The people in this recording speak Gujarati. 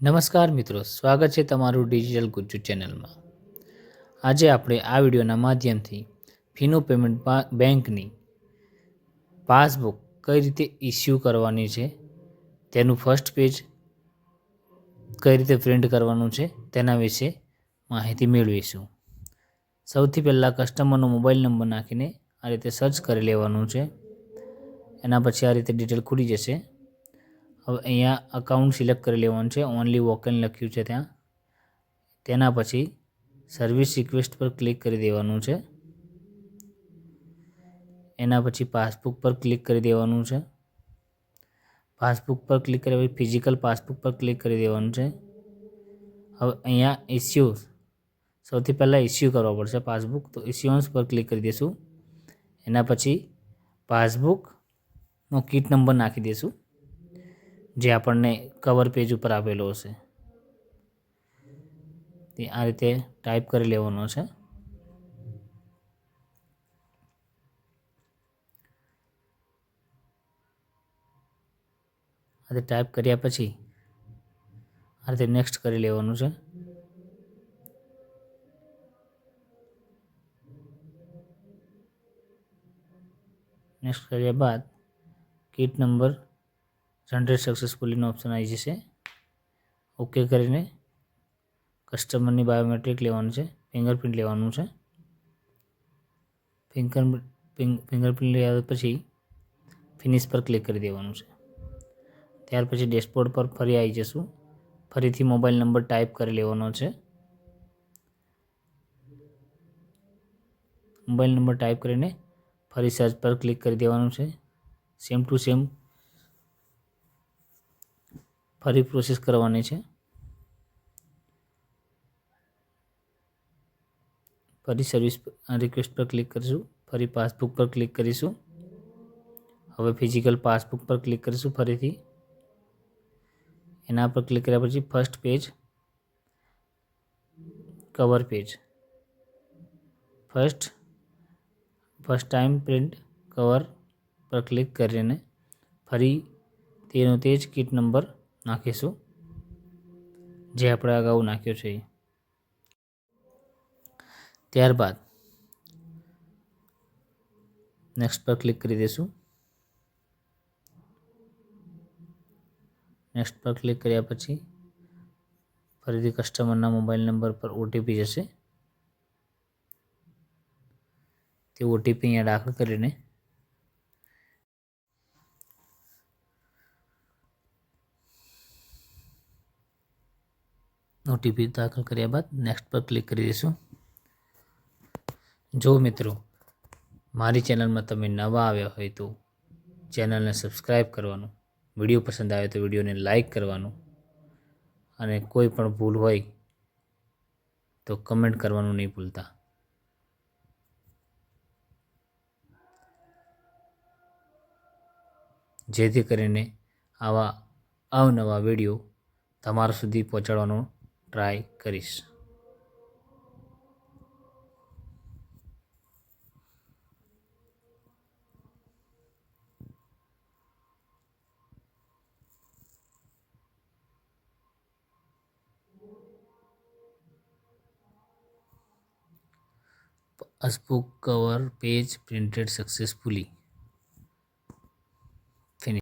નમસ્કાર મિત્રો, સ્વાગત છે તમારું ડિજિટલ ગુજ્જુ ચેનલમાં. આજે આપણે આ વિડીયોના માધ્યમથી ફીનો પેમેન્ટ બેંકની પાસબુક કઈ રીતે ઇસ્યુ કરવાની છે, તેનું ફર્સ્ટ પેજ કઈ રીતે પ્રિન્ટ કરવાનું છે, તેના વિશે માહિતી મેળવીશું. સૌથી પહેલાં કસ્ટમરનો મોબાઈલ નંબર નાખીને આ રીતે સર્ચ કરી લેવાનું છે. એના પછી આ રીતે ડિટેલ ખુલી જશે. હવે અહીંયા અકાઉન્ટ સિલેક્ટ કરી લેવાનું છે. ઓનલી વોકન લખ્યું છે ત્યાં. તેના પછી સર્વિસ રિક્વેસ્ટ પર ક્લિક કરી દેવાનું છે. એના પછી પાસબુક પર ક્લિક કરી દેવાનું છે. પાસબુક પર ક્લિક કર્યા પછી ફિઝિકલ પાસબુક પર ક્લિક કરી દેવાનું છે. હવે અહીંયા ઇસ્યુ સૌથી પહેલાં ઇસ્યુ કરવા પડશે પાસબુક તો ઇસ્યુઅન્સ પર ક્લિક કરી દઈશું એના પછી પાસબુકનો કીટ નંબર નાખી દઈશું જે આપણને કવર પેજ ઉપર આપેલો હશે. તે આ રીતે ટાઈપ કરી લેવાનો છે. આ રીતે ટાઈપ કર્યા પછી આ રીતે નેક્સ્ટ કરી લેવાનું છે. નેક્સ્ટ કર્યા બાદ કીટ નંબર જનરેટ સક્સેસફુલીનો ઓપ્શન આવી જશે. ઓકે કરીને કસ્ટમરની બાયોમેટ્રિક લેવાનું છે ફિંગરપ્રિન્ટ લેવાનું છે. ફિંગર ફિંગરપ્રિન્ટ લેવા પછી ફિનિશ પર ક્લિક કરી દેવાનું છે. ત્યાર પછી ડેશબોર્ડ પર ફરી આવી જશું. ફરીથી મોબાઈલ નંબર ટાઈપ કરી લેવાનો છે. મોબાઈલ નંબર ટાઈપ કરીને ફરી સર્ચ પર ક્લિક કરી દેવાનું છે. સેમ ટુ સેમ ફરી પ્રોસેસ કરવાની છે. ફરી સર્વિસ રિક્વેસ્ટ પર ક્લિક કરીશું, ફરી પાસબુક પર ક્લિક કરીશું. હવે ફિઝિકલ પાસબુક પર ક્લિક કરીશું ફરીથી. એના પર ક્લિક કર્યા પછી first page cover page first first time print cover પર ક્લિક કરીને ફરી તેનો તે જ કીટ નંબર નાખીશું. જે આપણે અગાઉ નાખ્યો છે. ત્યારબાદ નેક્સ્ટ પર ક્લિક કરી દઈશું. નેક્સ્ટ પર ક્લિક કર્યા પછી ફરીથી કસ્ટમરના મોબાઈલ નંબર પર ઓટીપી જશે. તે ઓટીપી અહીંયા દાખલ કરીને ઓટીપી દાખલ કર્યા બાદ નેક્સ્ટ પર ક્લિક કરી દઈશું. જો મિત્રો, મારી ચેનલમાં તમે નવા આવ્યા હોય તો ચેનલને સબસ્ક્રાઈબ કરવાનું, વીડિયો પસંદ આવે તો વિડીયોને લાઇક કરવાનું અને કોઈ પણ ભૂલ હોય તો કમેન્ટ કરવાનું નહીં ભૂલતા. જેથી કરીને આવા અવનવા વીડિયો તમારા સુધી પહોંચાડવાનો ટ્રાય કરીશ. Passbook cover page printed successfully